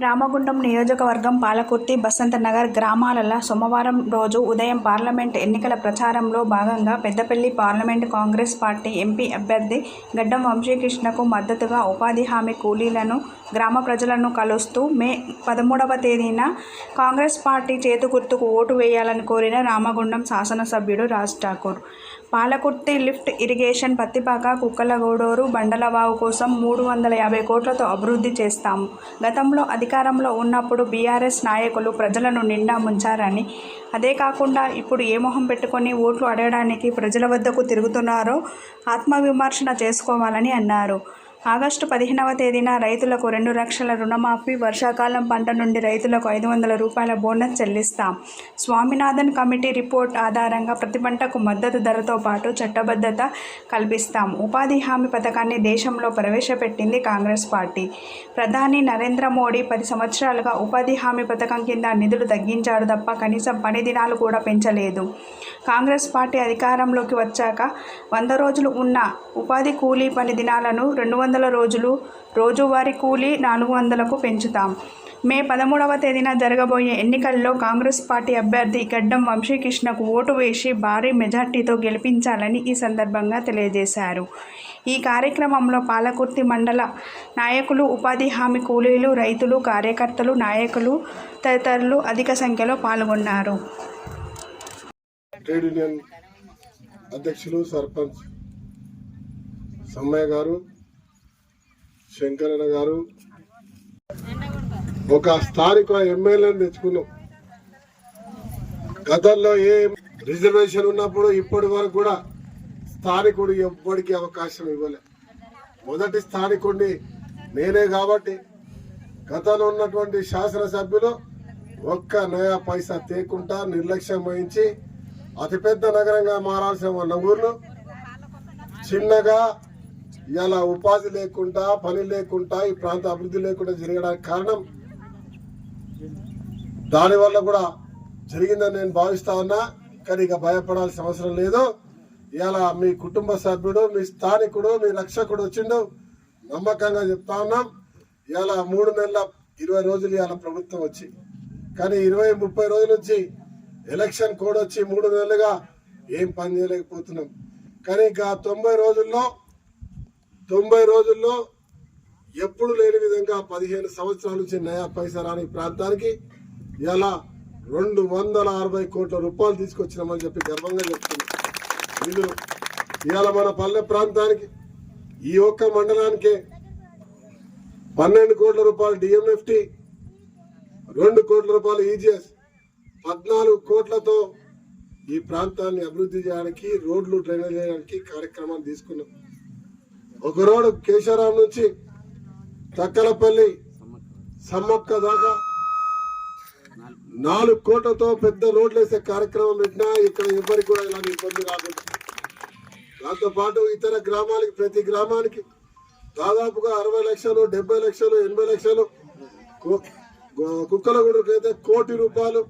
రామగుండం నియోజకవర్గం పాలకుర్తి బసంత నగర్ గ్రామాలలో సోమవారం రోజు ఉదయం పార్లమెంట్ ఎన్నికల ప్రచారంలో భాగంగా Peddapalli parliament Congress party MP అభ్యర్థి గడ్డం వంశీకృష్ణకు మద్దతుగా ఉపాధి హామీ కూలీలను గ్రామ ప్రజలను కలుస్తూ మే పదమూడవ తేదీన కాంగ్రెస్ పార్టీ చేతు గుర్తుకు ఓటు వేయాలని కోరిన రామగుండం శాసనసభ్యుడు రాజ్ ఠాకూర్. పాలకుర్తి లిఫ్ట్ ఇరిగేషన్ పత్తిపాక కుక్కలగూడూరు బండలవావు కోసం మూడు వందల యాభై కోట్లతో అభివృద్ధి చేస్తాము. గతంలో అది అధికారంలో ఉన్నప్పుడు బీఆర్ఎస్ నాయకులు ప్రజలను నిండా ముంచారని. అదే కాకుండా ఇప్పుడు ఏ మొహం పెట్టుకొని ఓట్లు అడగడానికి ప్రజల వద్దకు తిరుగుతున్నారో ఆత్మవిమర్శన చేసుకోవాలని అన్నారు. ఆగస్టు పదిహేనవ తేదీన రైతులకు రెండు లక్షల రుణమాఫీ వర్షాకాలం పంట నుండి రైతులకు ఐదు వందల రూపాయల బోనస్ చెల్లిస్తాం. స్వామినాథన్ కమిటీ రిపోర్ట్ ఆధారంగా ప్రతి పంటకు మద్దతు ధరతో పాటు చట్టబద్ధత కల్పిస్తాం. ఉపాధి హామీ పథకాన్ని దేశంలో ప్రవేశపెట్టింది కాంగ్రెస్ పార్టీ. ప్రధాని నరేంద్ర మోడీ పది సంవత్సరాలుగా ఉపాధి హామీ పథకం కింద నిధులు తగ్గించాడు తప్ప కనీసం పని దినాలు కూడా పెంచలేదు. కాంగ్రెస్ పార్టీ అధికారంలోకి వచ్చాక వంద రోజులు ఉన్న ఉపాధి కూలీ పని దినాలను రెండు వందల రోజులు రోజువారీ కూలీ నాలుగు వందలకు పెంచుతాం. మే పదమూడవ తేదీన జరగబోయే ఎన్నికల్లో కాంగ్రెస్ పార్టీ అభ్యర్థి గడ్డం వంశీకృష్ణకు ఓటు వేసి భారీ మెజార్టీతో గెలిపించాలని ఈ సందర్భంగా తెలియజేశారు. ఈ కార్యక్రమంలో పాలకుర్తి మండల నాయకులు ఉపాధి హామీ కూలీలు రైతులు కార్యకర్తలు నాయకులు తదితరులు అధిక సంఖ్యలో పాల్గొన్నారు. ట్రేడ్ యూనియన్ అధ్యక్షులు సర్పంచ్ సమ్మయ్య గారు శంకరన్న గారు. ఒక స్థానిక ఎమ్మెల్యేని తెచ్చుకున్నాం. గతంలో ఏ రిజర్వేషన్ ఉన్నప్పుడు ఇప్పటి వరకు కూడా స్థానికుడు ఎవ్వడికి అవకాశం ఇవ్వలే. మొదటి స్థానికుడిని నేనే కాబట్టి గతంలో ఉన్నటువంటి శాసనసభ్యులు ఒక్క నయా పైసా తేకుండా నిర్లక్ష్యం వహించి అతిపెద్ద నగరంగా మారాల్సిన ఉన్న ఊర్లు చిన్నగా ఇలా ఉపాధి లేకుండా పని లేకుండా ఈ ప్రాంత అభివృద్ధి లేకుండా జరగడానికి కారణం దానివల్ల కూడా జరిగిందని నేను భావిస్తా ఉన్నా. కానీ ఇక భయపడాల్సిన అవసరం లేదు. ఇలా మీ కుటుంబ సభ్యుడు మీ స్థానికుడు మీ రక్షకుడు వచ్చిండు. నమ్మకంగా చెప్తా ఉన్నాం. ఇలా మూడు నెలల ఇరవై రోజులు ఇవాళ ప్రభుత్వం వచ్చి. కానీ ఇరవై ముప్పై రోజుల నుంచి ఎలక్షన్ కోడ్ వచ్చి మూడు నెలలుగా ఏం పని చేయలేకపోతున్నాం. కానీ ఇంకా తొంభై రోజుల్లో తొంభై రోజుల్లో ఎప్పుడు లేని విధంగా పదిహేను సంవత్సరాల నుంచి నయా పైసా రాని ప్రాంతానికి ఇలా రెండు వందల అరవై కోట్ల రూపాయలు తీసుకొచ్చినామని చెప్పి గర్వంగా చెప్తున్నాం. నిధులు ఇవాళ మన పల్లె ప్రాంతానికి ఈ ఒక్క మండలానికే పన్నెండు కోట్ల రూపాయలు డిఎంఎఫ్టి రెండు కోట్ల రూపాయలు ఈజీఎస్ పద్నాలుగు కోట్లతో ఈ ప్రాంతాన్ని అభివృద్ధి చేయడానికి రోడ్లు డ్రైనేజ్ చేయడానికి కార్యక్రమాలు తీసుకున్నాం. ఒక రోడ్డు కేశవరాం నుంచి తక్కలపల్లి సమ్మక్క దాకా నాలుగు కోట్లతో పెద్ద రోడ్లు వేసే కార్యక్రమం పెట్టినా ఇక్కడ ఎవరికి కూడా ఇలాంటి ఇబ్బంది రాకుండా. దాంతోపాటు ఇతర గ్రామాలకి ప్రతి గ్రామానికి దాదాపుగా అరవై లక్షలు డెబ్బై లక్షలు ఎనభై లక్షలు కుక్కలగూడకైతే కోటి రూపాయలు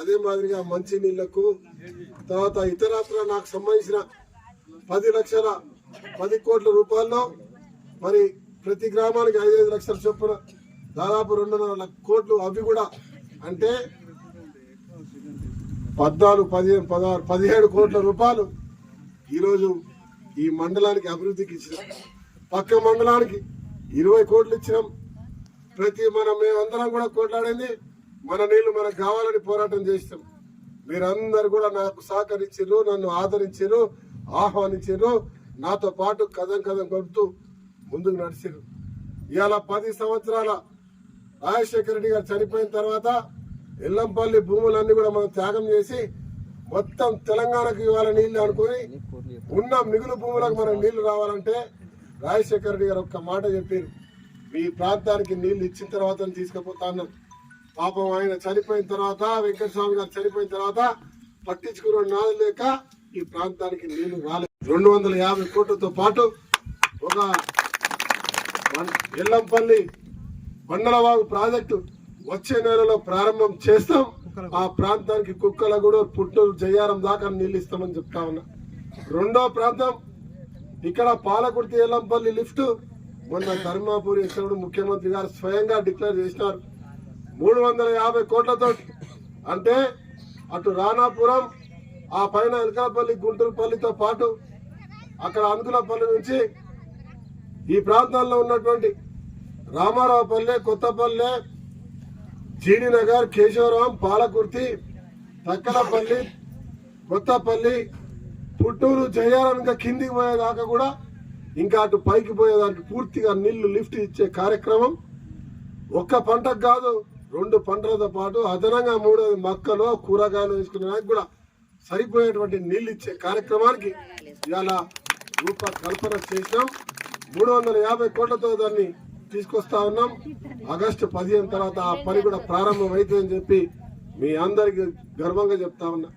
అదే మాదిరిగా మంచి నీళ్ళకు తర్వాత ఇతరత్ర నాకు సంబంధించిన పది లక్షల పది కోట్ల రూపాయల్లో మరి ప్రతి గ్రామానికి ఐదైదు లక్షల చొప్పున దాదాపు రెండున్నర కోట్లు అవి కూడా అంటే పద్నాలుగు పదిహేను పదహారు పదిహేడు కోట్ల రూపాయలు ఈరోజు ఈ మండలానికి అభివృద్ధికి ఇచ్చినాం. పక్క మండలానికి ఇరవై కోట్లు ఇచ్చినాం. ప్రతి మనం మేమందరం కూడా కొట్లాడింది. మన నీళ్ళు మనకు కావాలని పోరాటం చేస్తాం మీరందరూ కూడా నాకు సహకరించారు నన్ను ఆదరించారు ఆహ్వానించారు నాతో పాటు కథం కథం కొడుతూ ముందుకు నడిచారు ఇవాళ పది సంవత్సరాల రాజశేఖర రెడ్డి గారు చనిపోయిన తర్వాత ఎల్లంపల్లి భూములన్నీ కూడా మనం త్యాగం చేసి మొత్తం తెలంగాణకు ఇవాళ నీళ్ళు అనుకుని ఉన్న మిగులు భూములకు మనం నీళ్ళు రావాలంటే రాజశేఖర రెడ్డి గారు ఒక్క మాట చెప్పారు మీ ప్రాంతానికి నీళ్ళు ఇచ్చిన తర్వాత తీసుకుపోతా అన్నారు పాపం ఆయన చనిపోయిన తర్వాత వెంకటస్వామి గారు చనిపోయిన తర్వాత పట్టించుకున్న నాదు లేక ఈ ప్రాంతానికి నీళ్ళు రాలేదు. రెండు వందల యాభై కోట్లతో పాటు ఒక వన్- ఎల్లంపల్లి బండలవాగు ప్రాజెక్టు వచ్చే నెలలో ప్రారంభం చేస్తాం. ఆ ప్రాంతానికి కుక్కలగూడు పుట్టూరు జయ్యారం దాకా నీళ్ళు ఇస్తామని చెప్తా ఉన్నా. రెండో ప్రాంతం ఇక్కడ పాలకుర్తి ఎల్లంపల్లి లిఫ్ట్. మొన్న ధర్మాపూర్ ఇచ్చినప్పుడు ముఖ్యమంత్రి గారు స్వయంగా డిక్లేర్ చేసినారు. మూడు వందల యాభై కోట్లతో అంటే అటు రాణాపురం ఆ పైన ఎలకలపల్లి గుంటూరుపల్లితో పాటు అక్కడ అందులపల్లి నుంచి ఈ ప్రాంతాల్లో ఉన్నటువంటి రామారావుపల్లె కొత్తపల్లె జీడినగర్ కేశవరం పాలకుర్తి తక్కలపల్లి కొత్తపల్లి పుట్టూరు జయారం ఇంకా కిందికి పోయేదాకా కూడా ఇంకా అటు పైకి పోయేదానికి పూర్తిగా నీళ్ళు లిఫ్ట్ ఇచ్చే కార్యక్రమం ఒక్క పంటకు కాదు రెండు పంటలతో పాటు అదనంగా మూడోది మొక్కలు కూరగాయలు వేసుకునేదానికి కూడా సరిపోయేటువంటి నీళ్ళు ఇచ్చే కార్యక్రమానికి ఇవాళ రూపకల్పన చేసినాం. మూడు వందల యాభై కోట్లతో దాన్ని తీసుకొస్తా ఉన్నాం. ఆగస్టు పదిహేను తర్వాత ఆ పని కూడా ప్రారంభం అవుతుందని చెప్పి మీ అందరికి గర్వంగా చెప్తా ఉన్నా.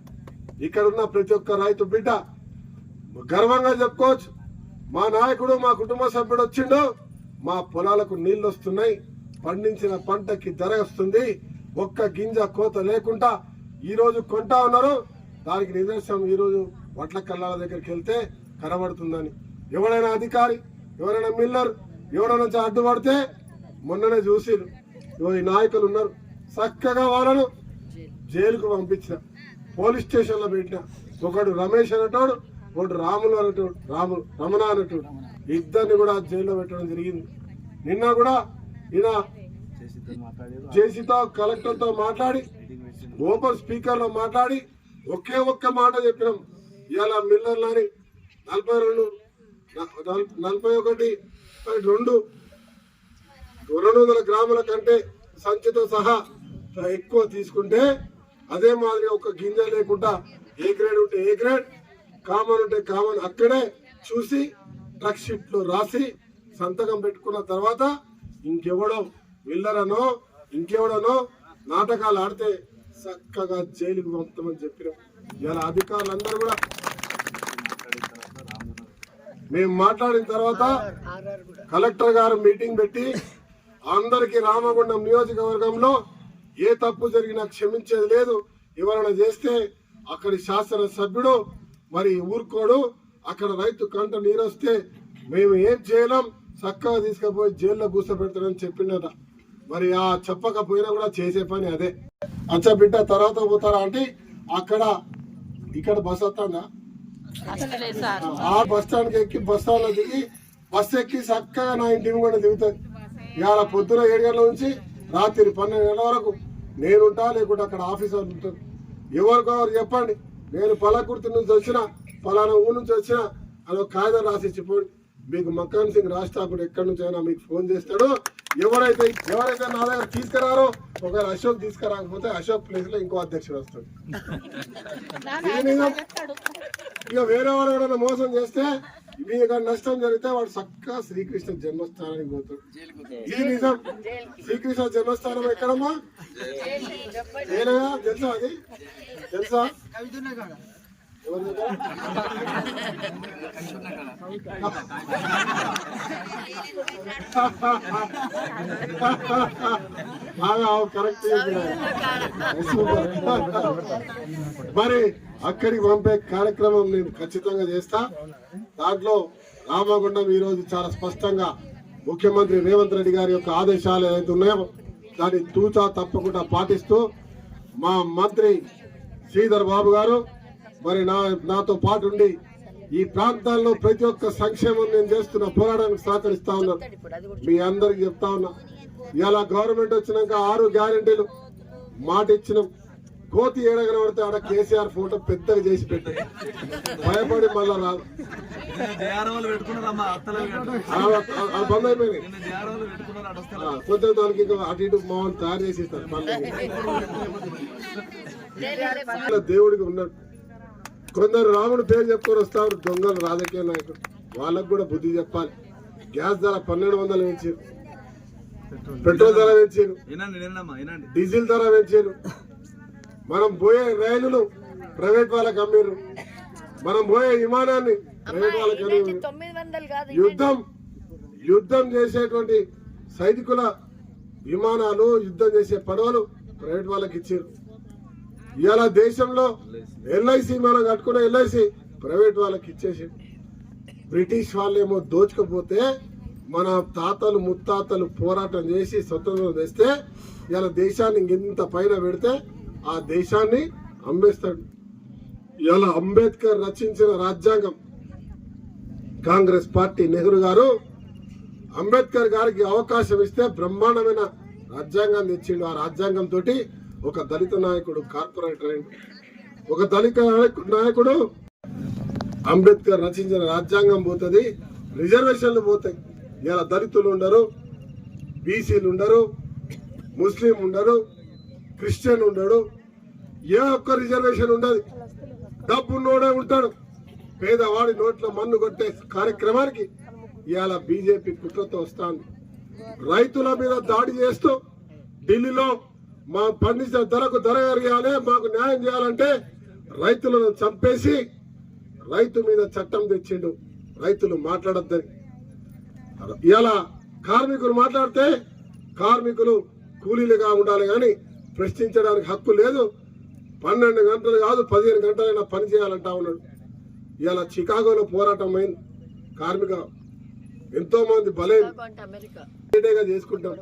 ఇక్కడ ఉన్న ప్రతి ఒక్క రైతు బిడ్డ గర్వంగా చెప్పుకోవచ్చు. మా నాయకుడు మా కుటుంబ సభ్యుడు వచ్చిండు. మా పొలాలకు నీళ్ళు వస్తున్నాయి. పండించిన పంటకి ధర వస్తుంది. ఒక్క గింజ కోత లేకుండా ఈరోజు కొంటా ఉన్నారు. దానికి నిదర్శనం ఈరోజు వడ్ల కల్లాల దగ్గరికి వెళ్తే కనబడుతుందని. ఎవరైనా అధికారి ఎవరైనా మిల్లర్ ఎవరైనా వచ్చి అడ్డుపడితే మొన్ననే చూసిరు. ఇగో ఈ నాయకులు ఉన్నారు. చక్కగా వాళ్ళను జైలుకు పంపించిన. పోలీస్ స్టేషన్లో పెట్టిన. ఒకడు రమేష్ అనేటోడు ఒకడు రాములు అనేటోడు రాములు రమణ అనేటోడు. ఇద్దరిని కూడా జైల్లో పెట్టడం జరిగింది. నిన్న కూడా ఈయన జేసీతో కలెక్టర్తో మాట్లాడి ఓపెన్ స్పీకర్లో మాట్లాడి ఒకే ఒక్క మాట చెప్పినాం. ఇవాళ మిల్లర్లని నలభై రెండు నల్- నలభై ఒకటి రెండు రెండు వందల గ్రాముల కంటే సంచితో సహా ఎక్కువ తీసుకుంటే అదే మాదిరిగా ఒక గింజ లేకుండా ఏ గ్రేడ్ ఉంటే ఏ గ్రేడ్ కామన్ ఉంటే కామన్ అక్కడే చూసి ట్రక్ షీట్లో రాసి సంతకం పెట్టుకున్న తర్వాత ఇంకెవడో విల్లరనో ఇంకెవడనో నాటకాలు ఆడితే చక్కగా జైలుకు పంపుతామని చెప్పినాం. ఇలా అధికారులందరూ కూడా మేము మాట్లాడిన తర్వాత కలెక్టర్ గారు మీటింగ్ పెట్టి అందరికి రామగుండం నియోజకవర్గంలో ఏ తప్పు జరిగినా క్షమించేది లేదు. ఎవరైనా చేస్తే అక్కడి శాసనసభ్యుడు మరి ఊరుకోడు. అక్కడ రైతు కంట నీరొస్తే మేము ఏం చేయలేం. చక్కగా తీసుకుపోయి జైల్లో కూర్చోబెడతారని చెప్పిండట. మరి ఆ చెప్పకపోయినా కూడా చేసే పని అదే. అచ్చ బిడ్డ తర్వాత పోతారా అంటే అక్కడ ఇక్కడ బస్ వస్తుందా? ఆ బస్ స్టాండ్కి ఎక్కి బస్ స్టాండ్లో దిగి బస్ ఎక్కి చక్కగా నా ఇంటి కూడా దిగుతుంది ఇవాళ పొద్దున ఏడు గంటల నుంచి రాత్రి పన్నెండు గంటల వరకు నేనుంటా లేకుంటే అక్కడ ఆఫీసర్ ఉంటారు. ఎవరికో ఎవరు చెప్పండి. నేను పలకుర్తి నుంచి వచ్చిన పలానా ఊరు నుంచి వచ్చిన అని ఒక కాగితం రాసి ఇచ్చిపోండి. మీకు మక్కాన్ సింగ్ రాజ్ ఠాకూర్ ఎక్కడి నుంచి అయినా మీకు ఫోన్ చేస్తాడు ఎవరైతే ఎవరైతే నా దగ్గర తీసుకురారో ఒకవేళ అశోక్ తీసుకురాకపోతే అశోక్ ప్లేస్లో ఇంకో అధ్యక్షుడు వస్తాడు. ఇక వేరే వాడు ఎవరైనా మోసం చేస్తే మీకు నష్టం జరిగితే వాడు చక్కగా శ్రీకృష్ణ జన్మస్థానానికి పోతాడు. ఇది నిజం శ్రీకృష్ణ జన్మస్థానం ఎక్కడమ్మా? తెలుసా అది? తెలుసా? బాగా కరెక్ట్ మరి అక్కడికి పంపే కార్యక్రమం నేను ఖచ్చితంగా చేస్తా. దాంట్లో రామగుండం ఈ రోజు చాలా స్పష్టంగా ముఖ్యమంత్రి రేవంత్ రెడ్డి గారి యొక్క ఆదేశాలు ఏదైతే ఉన్నాయో దాన్ని తూచా తప్పకుండా పాటిస్తూ మా మంత్రి శ్రీధర్ బాబు గారు మరి నా నాతో పాటు ఉండి ఈ ప్రాంతాల్లో ప్రతి ఒక్క సంక్షేమం నేను చేస్తున్న పోరాటానికి సహకరిస్తా ఉన్నారు మీ అందరికి చెప్తా ఉన్నా. ఇలా గవర్నమెంట్ వచ్చినాక ఆరు గ్యారెంటీలు మాట ఇచ్చినాం. కోతి ఏడగన పడితే ఆడ కేసీఆర్ ఫోటో పెద్దగా చేసి పెట్టి భయపడి మళ్ళా రాదు బంద్ ఆ, కొంచెం దానికి అటు ఇటు మోహన్ తయారు చేసి ఇస్తారు దేవుడికి ఉన్నాడు. కొందరు రాముడు పేరు చెప్పుకొని వస్తారు. దొంగలు రాజకీయ నాయకుడు వాళ్ళకు కూడా బుద్ధి చెప్పాలి. గ్యాస్ ధర పన్నెండు వందలు పెంచారు. పెట్రోల్ ధర పెంచారు. డీజిల్ ధర పెంచారు. మనం పోయే రైలును ప్రైవేట్ వాళ్ళకి అమ్మిర్రు. మనం పోయే విమానాన్ని ప్రైవేట్ వాళ్ళకి కాదు యుద్ధం యుద్ధం చేసేటువంటి సైనికుల విమానాలు యుద్ధం చేసే పడవలు ప్రైవేట్ వాళ్ళకి ఇచ్చారు. ఇవాళ దేశంలో ఎల్ఐసి మనం కట్టుకున్న ఎల్ఐసి ప్రైవేట్ వాళ్ళకి ఇచ్చేసి బ్రిటిష్ వాళ్ళేమో దోచుకపోతే మన తాతలు ముత్తాతలు పోరాటం చేసి స్వతంత్రం తెస్తే ఇలా దేశాన్ని ఇంత పైన పెడితే ఆ దేశాన్ని అమ్మేస్తాడు ఇలా అంబేద్కర్ రచించిన రాజ్యాంగం కాంగ్రెస్ పార్టీ నెహ్రూ గారు అంబేద్కర్ గారికి అవకాశం ఇస్తే బ్రహ్మాండమైన రాజ్యాంగాన్ని తెచ్చిండు. ఆ రాజ్యాంగం తోటి ఒక దళిత నాయకుడు కార్పొరేటర్ అయిండు ఒక దళిత నాయకుడు అంబేద్కర్ రచించిన రాజ్యాంగం పోతుంది రిజర్వేషన్లు పోతాయి. ఇలా దళితులు ఉండరు బీసీలు ఉండరు ముస్లిం ఉండరు క్రిస్టియన్ ఉండడు ఏ ఒక్క రిజర్వేషన్ ఉండదు. డబ్బున్నోడే ఉంటాడు. పేదవాడి నోట్లో మన్ను కొట్టే కార్యక్రమానికి ఇవాళ బీజేపీ కుట్రతో వస్తాను రైతుల మీద దాడి చేస్తూ ఢిల్లీలో మా పండించిన ధరకు ధర ఎరగాలి మాకు న్యాయం చేయాలంటే రైతులను చంపేసి రైతు మీద చట్టం తెచ్చిండు. రైతులు మాట్లాడొద్దని. ఇలా కార్మికులు మాట్లాడితే కార్మికులు కూలీలుగా ఉండాలి కానీ ప్రశ్నించడానికి హక్కు లేదు. పన్నెండు గంటలు కాదు పదిహేను గంటలైనా పని చేయాలంటా ఉన్నాడు. ఇలా చికాగోలో పోరాటం అయింది. కార్మిక ఎంతో మంది బలైన చేసుకుంటాం.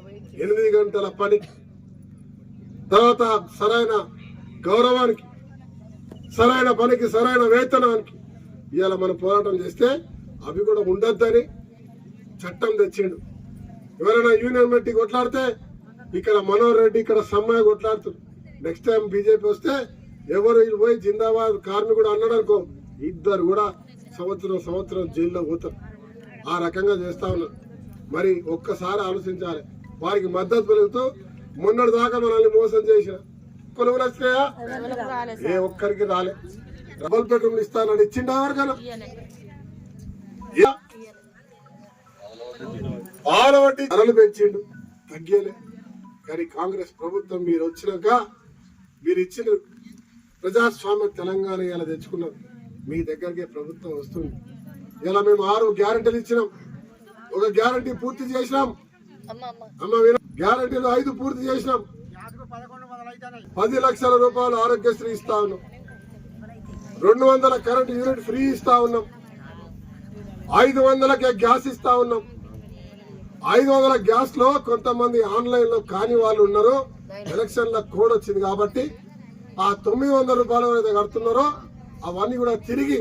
ఎనిమిది గంటల పని. తర్వాత సరైన గౌరవానికి సరైన పనికి సరైన వేతనానికి ఇవాళ మనం పోరాటం చేస్తే అవి కూడా ఉండొద్దని చట్టం తెచ్చిండు. ఎవరైనా యూనియన్ పెట్టి కొట్లాడితే ఇక్కడ మనోహర్ రెడ్డి ఇక్కడ సమ్మాయి కొట్లాడుతారు. నెక్స్ట్ టైం బీజేపీ వస్తే ఎవరు వీళ్ళు పోయి జిందాబాద్ కార్మికుడు అన్నాడు అనుకో ఇద్దరు కూడా సంవత్సరం సంవత్సరం జైల్లో పోతారు. ఆ రకంగా చేస్తా ఉన్నారు. మరి ఒక్కసారి ఆలోచించాలి. వారికి మద్దతు పెరుగుతూ మొన్నటి దాకా మనల్ని మోసం చేసిన కొలువులు వచ్చినాయా ఏ ఒక్కరికి రాలే. డబుల్ బెడ్రూమ్లు ఇస్తానని ఇచ్చిండా ఎవరికైనా యా. పాల వడ్డీ ధరలు పెంచిండు. తగ్గేలే. కానీ కాంగ్రెస్ ప్రభుత్వం మీరు వచ్చినాక మీరు ఇచ్చిన ప్రజాస్వామ్య తెలంగాణ ఇలా తెచ్చుకున్నారు. మీ దగ్గరికే ప్రభుత్వం వస్తుంది. ఇలా మేము ఆరు గ్యారంటీలు ఇచ్చినాం. ఒక గ్యారంటీ పూర్తి చేసినాం. అమ్మ విన. గ్యారంటీలు ఐదు పూర్తి చేసినాం. పది లక్షల రూపాయలు ఆరోగ్యశ్రీ ఇస్తా ఉన్నాం. రెండు వందల కరెంట్ యూనిట్ ఫ్రీ ఇస్తా ఉన్నాం. ఐదు వందలకే గ్యాస్ ఇస్తా ఉన్నాం. ఐదు వందల గ్యాస్లో కొంతమంది ఆన్లైన్లో కాని వాళ్ళు ఉన్నారు. ఎలక్షన్లో కోడ్ వచ్చింది కాబట్టి ఆ తొమ్మిది వందల రూపాయలు ఏదైతే కడుతున్నారో అవన్నీ కూడా తిరిగి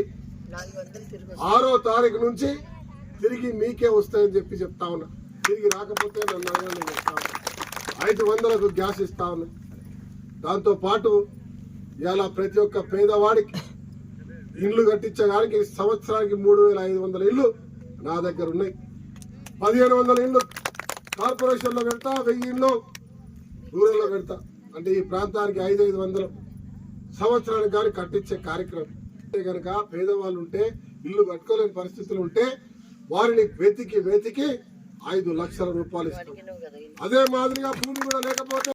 ఆరో తారీఖు నుంచి తిరిగి మీకే వస్తాయని చెప్పి చెప్తా ఉన్నా. తిరిగి రాకపోతే నన్ను అడగండి నేను ఐదు వందలకు గ్యాస్ ఇస్తా ఉన్నా. దాంతో పాటు ఇలా ప్రతి ఒక్క పేదవాడికి ఇండ్లు కట్టించడానికి సంవత్సరానికి మూడు వేల ఐదు వందల ఇల్లు నా దగ్గర ఉన్నాయి. పదిహేను వందల ఇల్లు కార్పొరేషన్లో పెడతా వెయ్యి ఇల్లు రూరల్లో పెడతా అంటే ఈ ప్రాంతానికి ఐదు ఐదు వందలు సంవత్సరానికి కానీ కట్టించే కార్యక్రమం. అంటే కనుక పేదవాళ్ళు ఉంటే ఇల్లు కట్టుకోలేని పరిస్థితులు ఉంటే వారిని వెతికి వెతికి ఐదు లక్షల రూపాయలు ఇస్తాం. అదే మాదిరిగా భూమి కూడా లేకపోతే